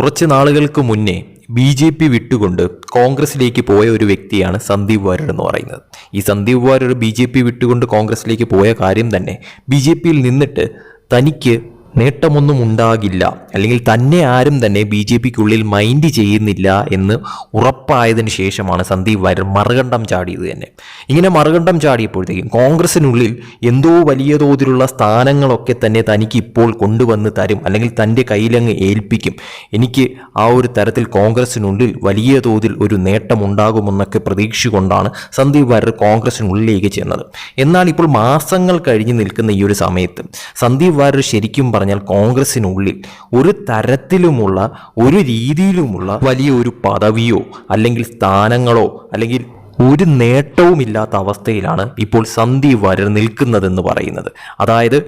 കുറച്ച് നാളുകൾക്ക് മുന്നേ ബി ജെ പി വിട്ടുകൊണ്ട് കോൺഗ്രസിലേക്ക് പോയ ഒരു വ്യക്തിയാണ് സന്ദീപ് വാര്യർ എന്ന് പറയുന്നത്. ഈ Sandeep Warrier B J P വിട്ടുകൊണ്ട് കോൺഗ്രസിലേക്ക് പോയ കാര്യം തന്നെ ബി ജെ പിയിൽ നിന്നിട്ട് തനിക്ക് നേട്ടമൊന്നും ഉണ്ടാകില്ല. അല്ലെങ്കിൽ തന്നെ ആരും തന്നെ ബി ജെ പിക്കുള്ളിൽ മൈൻഡ് ചെയ്യുന്നില്ല എന്ന് ഉറപ്പായതിന് ശേഷമാണ് സന്ദീപ് വാര്യർ മറുകണ്ഠം ചാടിയത് തന്നെ. ഇങ്ങനെ മറുകണ്ഠം ചാടിയപ്പോഴത്തേക്കും കോൺഗ്രസിനുള്ളിൽ എന്തോ വലിയ തോതിലുള്ള സ്ഥാനങ്ങളൊക്കെ തന്നെ തനിക്ക് ഇപ്പോൾ കൊണ്ടുവന്ന് തരും. അല്ലെങ്കിൽ തന്റെ കയ്യിലങ്ങ് ഏൽപ്പിക്കും. എനിക്ക് ആ ഒരു തരത്തിൽ കോൺഗ്രസിനുള്ളിൽ വലിയ തോതിൽ ഒരു നേട്ടമുണ്ടാകുമെന്നൊക്കെ പ്രതീക്ഷിച്ചുകൊണ്ടാണ് സന്ദീപ് വാര്യർ കോൺഗ്രസിനുള്ളിലേക്ക് ചെന്നത്. എന്നാൽ ഇപ്പോൾ മാസങ്ങൾ കഴിഞ്ഞ് നിൽക്കുന്ന ഈ ഒരു സമയത്ത് സന്ദീപ് വാര്യർ ശരിക്കും പറഞ്ഞാൽ കോൺഗ്രസിനുള്ളിൽ ഒരു തരത്തിലുമുള്ള ഒരു രീതിയിലുമുള്ള വലിയ ഒരു പദവിയോ അല്ലെങ്കിൽ സ്ഥാനങ്ങളോ അല്ലെങ്കിൽ ഒരു നേട്ടവുമില്ലാത്ത അവസ്ഥയിലാണ് ഇപ്പോൾ സന്ദീപ് വാര്യർ നിൽക്കുന്നതെന്ന് പറയുന്നത്. അതായത്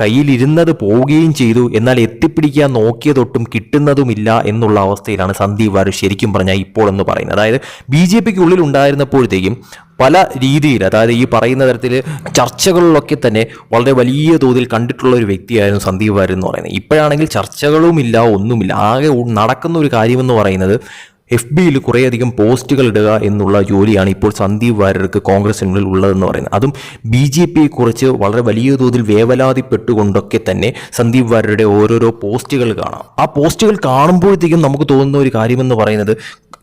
കയ്യിലിരുന്നത് പോവുകയും ചെയ്തു. എന്നാൽ എത്തിപ്പിടിക്കാൻ നോക്കിയതൊട്ടും കിട്ടുന്നതുമില്ല എന്നുള്ള അവസ്ഥയിലാണ് സന്ദീപ് വാര്യർ ശരിക്കും പറഞ്ഞാൽ ഇപ്പോൾ എന്ന് പറയുന്നത്. അതായത് ബി ജെ പിക്ക് ഉള്ളിൽ ഉണ്ടായിരുന്നപ്പോഴത്തേക്കും പല രീതിയിൽ അതായത് ഈ പറയുന്ന തരത്തിൽ ചർച്ചകളിലൊക്കെ തന്നെ വളരെ വലിയ തോതിൽ കണ്ടിട്ടുള്ള ഒരു വ്യക്തിയായിരുന്നു സന്ദീപ് വാര്യർ എന്ന് പറയുന്നത്. ഇപ്പോഴാണെങ്കിൽ ചർച്ചകളുമില്ല ഒന്നുമില്ല. ആകെ നടക്കുന്ന ഒരു കാര്യമെന്ന് പറയുന്നത് എഫ് ബിയിൽ കുറേയധികം പോസ്റ്റുകൾ ഇടുക എന്നുള്ള ജോലിയാണ് ഇപ്പോൾ സന്ദീപ് വാര്യർക്ക് കോൺഗ്രസിനുള്ളിൽ ഉള്ളതെന്ന് പറയുന്നത്. അതും ബി ജെ പിയെ കുറിച്ച് വളരെ വലിയ തോതിൽ വേവലാതിപ്പെട്ടുകൊണ്ടൊക്കെ തന്നെ സന്ദീപ് വാര്യരുടെ ഓരോരോ പോസ്റ്റുകൾ കാണാം. ആ പോസ്റ്റുകൾ കാണുമ്പോഴത്തേക്കും നമുക്ക് തോന്നുന്ന ഒരു കാര്യമെന്ന് പറയുന്നത്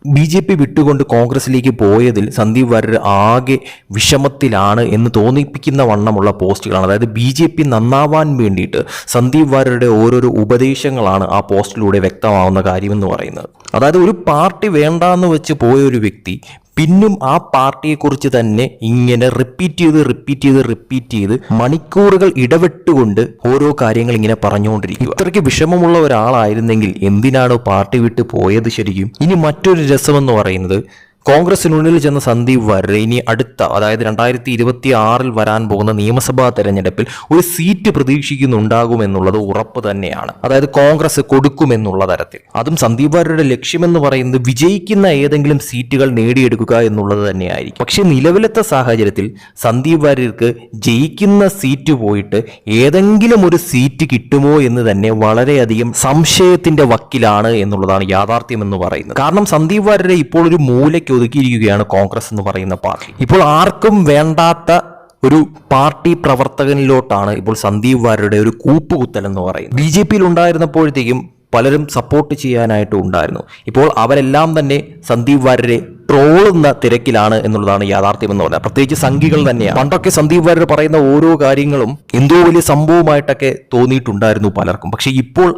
ബി ജെ പി വിട്ടുകൊണ്ട് കോൺഗ്രസിലേക്ക് പോയതിൽ സന്ദീപ് വാര്യർ ആകെ വിഷമത്തിലാണ് എന്ന് തോന്നിപ്പിക്കുന്ന വണ്ണമുള്ള പോസ്റ്റുകളാണ്. അതായത് ബി ജെ പി നന്നാവാൻ വേണ്ടിയിട്ട് സന്ദീപ് വാര്യരുടെ ഓരോരോ ഉപദേശങ്ങളാണ് ആ പോസ്റ്റിലൂടെ വ്യക്തമാവുന്ന കാര്യമെന്ന് പറയുന്നത്. അതായത് ഒരു പാർട്ടി വേണ്ടാന്ന് വെച്ച് പോയ ഒരു വ്യക്തി പിന്നും ആ പാർട്ടിയെ കുറിച്ച് തന്നെ ഇങ്ങനെ റിപ്പീറ്റ് ചെയ്ത് റിപ്പീറ്റ് ചെയ്ത് റിപ്പീറ്റ് ചെയ്ത് മണിക്കൂറുകൾ ഇടവിട്ടുകൊണ്ട് ഓരോ കാര്യങ്ങൾ ഇങ്ങനെ പറഞ്ഞുകൊണ്ടിരിക്കുക. ഇത്രയ്ക്ക് വിഷമമുള്ള ഒരാളായിരുന്നെങ്കിൽ എന്തിനാണോ പാർട്ടി വിട്ട് പോയത് ശരിക്കും? ഇനി മറ്റൊരു രസമെന്ന് പറയുന്നത് കോൺഗ്രസിനുള്ളിൽ ചെന്ന സന്ദീപ് വരെ ഇനി അടുത്ത അതായത് രണ്ടായിരത്തി ഇരുപത്തി ആറിൽ വരാൻ പോകുന്ന നിയമസഭാ തെരഞ്ഞെടുപ്പിൽ ഒരു സീറ്റ് പ്രതീക്ഷിക്കുന്നുണ്ടാകുമെന്നുള്ളത് ഉറപ്പ് തന്നെയാണ്. അതായത് കോൺഗ്രസ് കൊടുക്കുമെന്നുള്ള തരത്തിൽ. അതും സന്ദീപ് വരരുടെ ലക്ഷ്യമെന്ന് പറയുന്നത് വിജയിക്കുന്ന ഏതെങ്കിലും സീറ്റുകൾ നേടിയെടുക്കുക എന്നുള്ളത് തന്നെയായിരിക്കും. പക്ഷേ നിലവിലത്തെ സാഹചര്യത്തിൽ സന്ദീപ് വാര്യർക്ക് ജയിക്കുന്ന സീറ്റ് പോയിട്ട് ഏതെങ്കിലും ഒരു സീറ്റ് കിട്ടുമോ എന്ന് തന്നെ വളരെയധികം സംശയത്തിന്റെ വക്കിലാണ് എന്നുള്ളതാണ് യാഥാർത്ഥ്യം എന്ന് പറയുന്നത്. കാരണം സന്ദീപ് വാര്യരെ ഇപ്പോൾ ഒരു മൂലയ്ക്ക് ഒതുക്കിയിരിക്കുകയാണ് കോൺഗ്രസ് എന്ന് പറയുന്ന പാർട്ടി. ഇപ്പോൾ ആർക്കും വേണ്ടാത്ത ഒരു പാർട്ടി പ്രവർത്തകനിലോട്ടാണ് ഇപ്പോൾ സന്ദീപ് വാര്യരുടെ ഒരു കൂപ്പുകുത്തൽ എന്ന് പറയുന്നത്. ബി ജെ പിയിൽ ഉണ്ടായിരുന്നപ്പോഴത്തേക്കും പലരും സപ്പോർട്ട് ചെയ്യാനായിട്ട് ഉണ്ടായിരുന്നു. ഇപ്പോൾ അവരെല്ലാം തന്നെ സന്ദീപ് വാര്യരെ ട്രോളുന്ന തിരക്കിലാണ് എന്നുള്ളതാണ് യാഥാർത്ഥ്യം എന്ന് പറയുന്നത് പ്രത്യേകിച്ച് സംഘികൾ തന്നെയാണ്. പണ്ടൊക്കെ സന്ദീപ് വാര്യർ പറയുന്ന ഓരോ കാര്യങ്ങളും എന്തോ വലിയ സംഭവമായിട്ടൊക്കെ തോന്നിയിട്ടുണ്ടായിരുന്നു പലർക്കും. പക്ഷെ ഇപ്പോൾ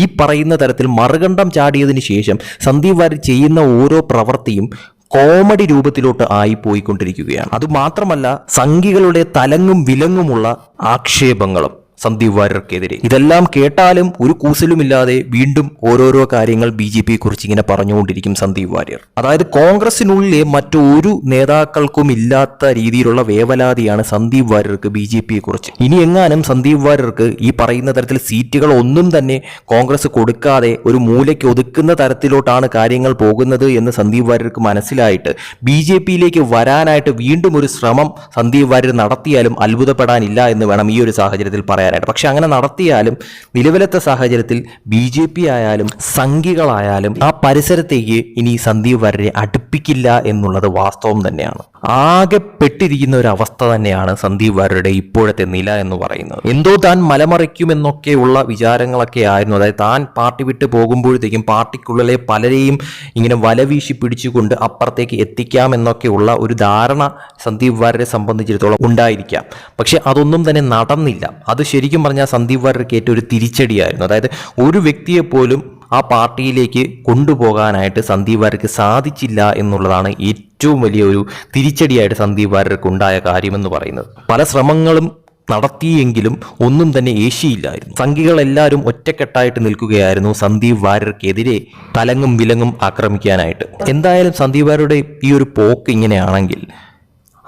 ഈ പറയുന്ന തരത്തിൽ മറുകണ്ഠം ചാടിയതിന് ശേഷം സന്ദീപ് വാര്യർ ചെയ്യുന്ന ഓരോ പ്രവൃത്തിയും കോമഡി രൂപത്തിലോട്ട് ആയി പോയിക്കൊണ്ടിരിക്കുകയാണ് അതുമാത്രമല്ല സംഘികളുടെ തലങ്ങും വിലങ്ങുമുള്ള ആക്ഷേപങ്ങളും. സന്ദീപ് വാര്യർക്കെതിരെ. ഇതെല്ലാം കേട്ടാലും ഒരു കൂസലുമില്ലാതെ വീണ്ടും ഓരോരോ കാര്യങ്ങൾ ബി ജെ പിയെ കുറിച്ച് ഇങ്ങനെ പറഞ്ഞുകൊണ്ടിരിക്കും സന്ദീപ് വാര്യർ. അതായത് കോൺഗ്രസിനുള്ളിലെ മറ്റൊരു നേതാക്കൾക്കും ഇല്ലാത്ത രീതിയിലുള്ള വേവലാതിയാണ് സന്ദീപ് വാര്യർക്ക് ബി ജെ പിയെ കുറിച്ച് ഇനി എങ്ങാനും സന്ദീപ് വാര്യർക്ക് ഈ പറയുന്ന തരത്തിൽ സീറ്റുകൾ ഒന്നും തന്നെ കോൺഗ്രസ് കൊടുക്കാതെ ഒരു മൂലയ്ക്ക് ഒതുക്കുന്ന തരത്തിലോട്ടാണ് കാര്യങ്ങൾ പോകുന്നത് എന്ന് സന്ദീപ് വാര്യർക്ക് മനസ്സിലായിട്ട് ബി ജെ പിയിലേക്ക് വരാനായിട്ട് വീണ്ടും ഒരു ശ്രമം സന്ദീപ് വാര്യർ നടത്തിയാലും അത്ഭുതപ്പെടാനില്ല എന്ന് വേണം ഈ ഒരു സാഹചര്യത്തിൽ പറയാനായിട്ട് പക്ഷെ അങ്ങനെ നടത്തിയാലും നിലവിലത്തെ സാഹചര്യത്തിൽ ബി ജെ പി ആയാലും സംഘികളായാലും ആ പരിസരത്തേക്ക് ഇനി സന്ദീപ് വരരെ അടുപ്പിക്കില്ല എന്നുള്ളത് വാസ്തവം തന്നെയാണ്. ആകെ പെട്ടിരിക്കുന്ന ഒരു അവസ്ഥ തന്നെയാണ് സന്ദീപ് വാര്യരുടെ ഇപ്പോഴത്തെ നില എന്ന് പറയുന്നത്. എന്തോ താൻ മലമറിക്കുമെന്നൊക്കെയുള്ള വിചാരങ്ങളൊക്കെ ആയിരുന്നു. അതായത് താൻ പാർട്ടി വിട്ട് പോകുമ്പോഴത്തേക്കും പാർട്ടിക്കുള്ളിലെ പലരെയും ഇങ്ങനെ വലവീശി പിടിച്ചുകൊണ്ട് അപ്പുറത്തേക്ക് എത്തിക്കാമെന്നൊക്കെയുള്ള ഒരു ധാരണ സന്ദീപ് വാര്യരെ സംബന്ധിച്ചിടത്തോളം ഉണ്ടായിരിക്കാം. പക്ഷെ അതൊന്നും തന്നെ നടന്നില്ല. അത് ശരിക്കും പറഞ്ഞാൽ സന്ദീപ് വാര്യർക്ക് ഏറ്റവും ഒരു തിരിച്ചടിയായിരുന്നു. അതായത് ഒരു വ്യക്തിയെ പോലും ആ പാർട്ടിയിലേക്ക് കൊണ്ടുപോകാനായിട്ട് സന്ദീപ് വാര്യർക്ക് സാധിച്ചില്ല എന്നുള്ളതാണ് ഏറ്റവും വലിയ ഒരു തിരിച്ചടിയായിട്ട് സന്ദീപ് വാര്യർക്ക് ഉണ്ടായ കാര്യമെന്ന് പറയുന്നത്. പല ശ്രമങ്ങളും നടത്തിയെങ്കിലും ഒന്നും തന്നെ ഏശിയില്ലായിരുന്നു. സംഘികളെല്ലാവരും ഒറ്റക്കെട്ടായിട്ട് നിൽക്കുകയായിരുന്നു സന്ദീപ് വാര്യർക്കെതിരെ തലങ്ങും വിലങ്ങും ആക്രമിക്കാനായിട്ട്. എന്തായാലും സന്ദീപ് വാര്യരുടെ ഈ ഒരു പോക്ക് ഇങ്ങനെയാണെങ്കിൽ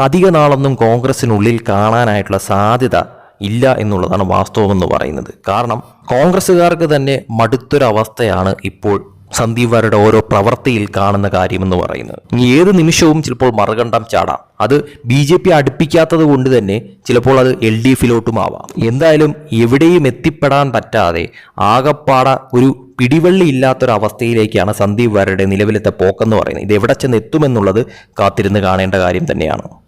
അധിക നാളൊന്നും കോൺഗ്രസിനുള്ളിൽ കാണാനായിട്ടുള്ള സാധ്യത ഇല്ല എന്നുള്ളതാണ് വാസ്തവമെന്ന് പറയുന്നത്. കാരണം കോൺഗ്രസ്സുകാർക്ക് തന്നെ മടുത്തൊരവസ്ഥയാണ് ഇപ്പോൾ സന്ദീപ് വാര്യയുടെ ഓരോ പ്രവൃത്തിയിൽ കാണുന്ന കാര്യമെന്ന് പറയുന്നത്. ഇനി ഏത് നിമിഷവും ചിലപ്പോൾ മറുകണ്ഠം ചാടാം. അത് ബി ജെ പി അടുപ്പിക്കാത്തത് കൊണ്ട് തന്നെ ചിലപ്പോൾ അത് എൽ ഡി എഫിലോട്ടും ആവാം എന്തായാലും എവിടെയും എത്തിപ്പെടാൻ പറ്റാതെ ആകപ്പാട ഒരു പിടിവള്ളി ഇല്ലാത്തൊരവസ്ഥയിലേക്കാണ് സന്ദീപ് വാര്യയുടെ നിലവിലത്തെ പോക്കെന്ന് പറയുന്നത്. ഇത് എവിടെ ചെന്ന് എത്തുമെന്നുള്ളത് കാത്തിരുന്ന് കാണേണ്ട കാര്യം തന്നെയാണ്.